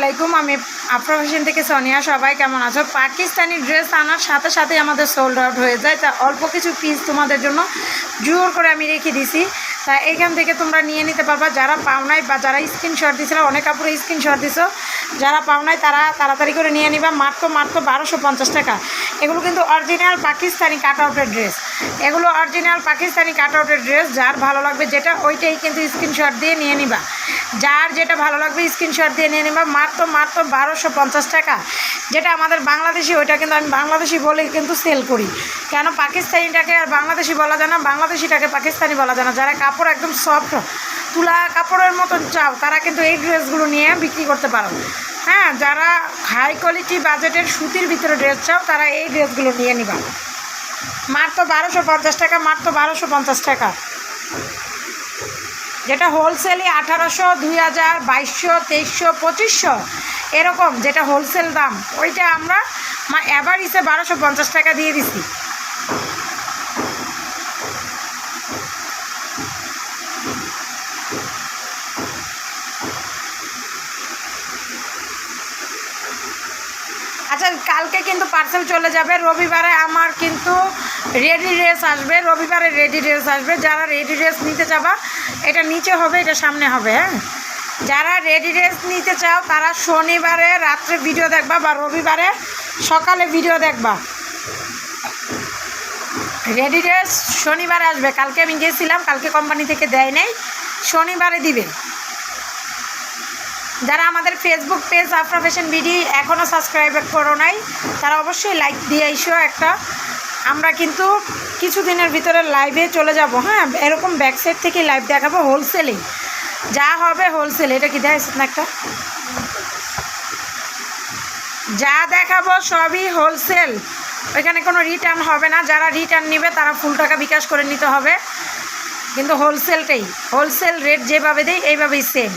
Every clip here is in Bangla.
আলাইকুম, আমি আফরা থেকে সোনিয়া। সবাই কেমন আছো? পাকিস্তানি ড্রেস আনার সাথে সাথে আমাদের সোল্ড আউট হয়ে যায়। তা অল্প কিছু পিস তোমাদের জন্য জোর করে আমি রেখে দিছি। তা এখান থেকে তোমরা নিয়ে নিতে পারবা। যারা পাওনায় বা যারা স্ক্রিনশট দিছিল অনেক কাপড়ে স্ক্রিনশট দিছো। যারা পাওনায় তারা তাড়াতাড়ি করে নিয়ে নিবা। মাত্র মাত্র বারোশো পঞ্চাশ টাকা। এগুলো কিন্তু অরিজিনাল পাকিস্তানি কাট আউটের ড্রেস এগুলো অরিজিনাল পাকিস্তানি কাট আউটের ড্রেস যার ভালো লাগবে যেটা, ওইটাই কিন্তু স্ক্রিনশট দিয়ে নিয়ে নিবা। যার যেটা ভালো লাগবে স্ক্রিনশট দিয়ে নিয়ে নিবা। মাত্র মাত্র বারোশো পঞ্চাশ টাকা। যেটা আমাদের বাংলাদেশি, ওইটা কিন্তু আমি বাংলাদেশি বলে কিন্তু সেল করি। কেন? পাকিস্তানিটাকে আর বাংলাদেশি বলা যায় না। বাংলাদেশিটাকে পাকিস্তানি বলা যায় না। যারা কাপড় একদম সফট তুলা কাপড়ের মতন চাও, তারা কিন্তু এই ড্রেসগুলো নিয়ে বিক্রি করতে পারো। হ্যাঁ যারা হাই কোয়ালিটি বাজেটের সুতির ভিতরে ড্রেস চাও, তারা এই ড্রেসগুলো নিয়ে নিবা। মাত্র বারোশো পঞ্চাশ টাকা, মাত্র বারোশো পঞ্চাশ টাকা। যেটা হোলসেলই আঠারোশো, দুই হাজার, বাইশশো, তেইশশো, পঁচিশশো, এরকম যেটা হোলসেল দাম। ওইটা আমরা অ্যাভারেজে বারোশো পঞ্চাশ টাকা দিয়ে দিছি। আচ্ছা কালকে কিন্তু পার্সেল চলে যাবে। রবিবারে আমার কিন্তু রেডি ড্রেস আসবে, রবিবারে রেডি ড্রেস আসবে। যারা রেডি ড্রেস নিতে চাবা, এটা নিচে হবে, এটা সামনে হবে হ্যাঁ? যারা রেডি ড্রেস নিতে চাও, তারা শনিবারে রাত্রে ভিডিও দেখবা বা রবিবারে সকালে ভিডিও দেখবা। রেডি ড্রেস শনিবারে আসবে। কালকে আমি গিয়েছিলাম কালকে কোম্পানি থেকে দেয় নাই, শনিবারে দিবে। যারা আমাদের Facebook page Afra fashion BD এখনও সাবস্ক্রাইব করো নাই, তারা অবশ্যই লাইক দিয়ে এসো একটা। আমরা কিন্তু কিছুদিনের ভিতরে লাইভে চলে যাব। হ্যাঁ এরকম ব্যাক সাইড থেকে লাইভ দেখাবো হোলসেলে যা হবে হোলসেল এটা কি দেয় না একটা যা দেখাবো সবই হোলসেল ওইখানে কোনো রিটার্ন হবে না। যারা রিটার্ন নেবে, তারা ফুল টাকা বিকাশ করে নিতে হবে। কিন্তু হোলসেলটাই হোলসেল রেট যেভাবে দেয় এইভাবেই সেম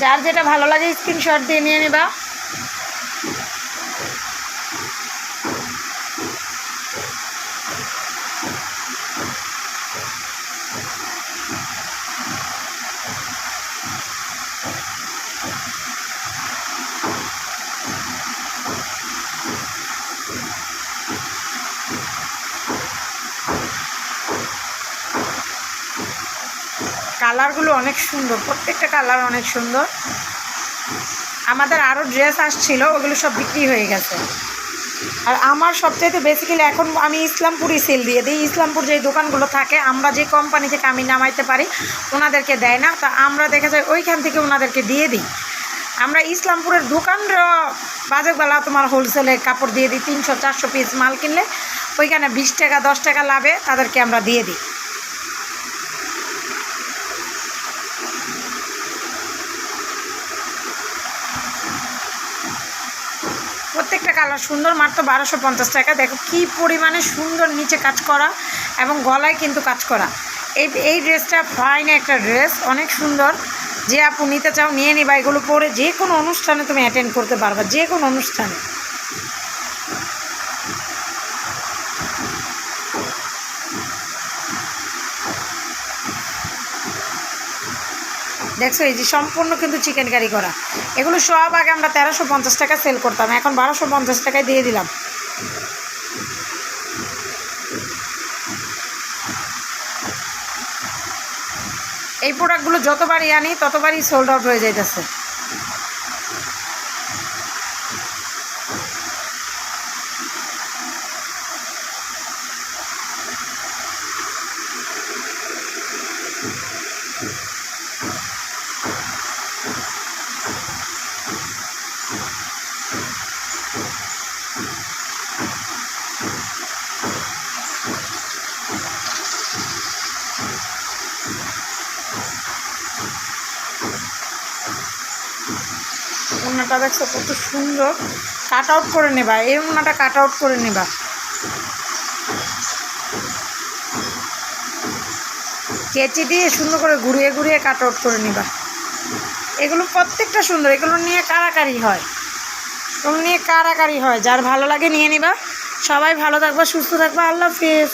যার যেটা ভালো লাগে স্ক্রিনশট দিয়ে নিয়ে নেবা। কালারগুলো অনেক সুন্দর, প্রত্যেকটা কালার অনেক সুন্দর। আমাদের আরও ড্রেস আসছিল, ওগুলো সব বিক্রি হয়ে গেছে। আর আমার সবচাইতে বেসিক্যালি এখন আমি ইসলামপুরই সেল দিয়ে দিই। ইসলামপুর যেই দোকানগুলো থাকে, আমরা যে কোম্পানি থেকে আমি নামাইতে পারি, ওনাদেরকে দেয় না। তা আমরা দেখা যায় ওইখান থেকে ওনাদেরকে দিয়ে দিই। আমরা ইসলামপুরের দোকানরা বাজেবেলা তোমার হোলসেলে কাপড় দিয়ে দিই, তিনশো, চারশো পিস মাল কিনলে। ওইখানে বিশ টাকা, দশ টাকা লাভে তাদেরকে আমরা দিয়ে দিই। প্রত্যেকটা কালার সুন্দর, মাত্র বারোশো পঞ্চাশ টাকা। দেখো কি পরিমাণে সুন্দর নিচে কাজ করা এবং গলায় কিন্তু কাজ করা। এই এই ড্রেসটা ফাইন একটা ড্রেস, অনেক সুন্দর। যে আপু নিতে চাও, নিয়ে নিবা। এগুলো পরে যে কোনো অনুষ্ঠানে তুমি অ্যাটেন্ড করতে পারবা যে কোনো অনুষ্ঠানে। দেখছ, এই যে সম্পূর্ণ কিন্তু চিকেন কারি করা। এগুলো সব আগে আমরা তেরোশো পঞ্চাশ টাকা সেল করতাম, এখন বারোশো পঞ্চাশ টাকায় দিয়ে দিলাম। এই প্রোডাক্টগুলো যতবারই আনি, ততবারই সোল্ড আউট হয়ে যাইতেছে। উন্নাটা দেখছ কত সুন্দর। কাট আউট করে নেবা, এই উন্নাটা কাট আউট করে নেবা। কেচি দিয়ে সুন্দর করে ঘুরিয়ে ঘুরিয়ে কাট আউট করে নেবা। এগুলো প্রত্যেকটা সুন্দর, এগুলো নিয়ে কারাকারি হয়। এগুলো নিয়ে কারাকারি হয়, যার ভালো লাগে নিয়ে নিবা। সবাই ভালো থাকবা, সুস্থ থাকবা, আল্লাহ হাফিজ।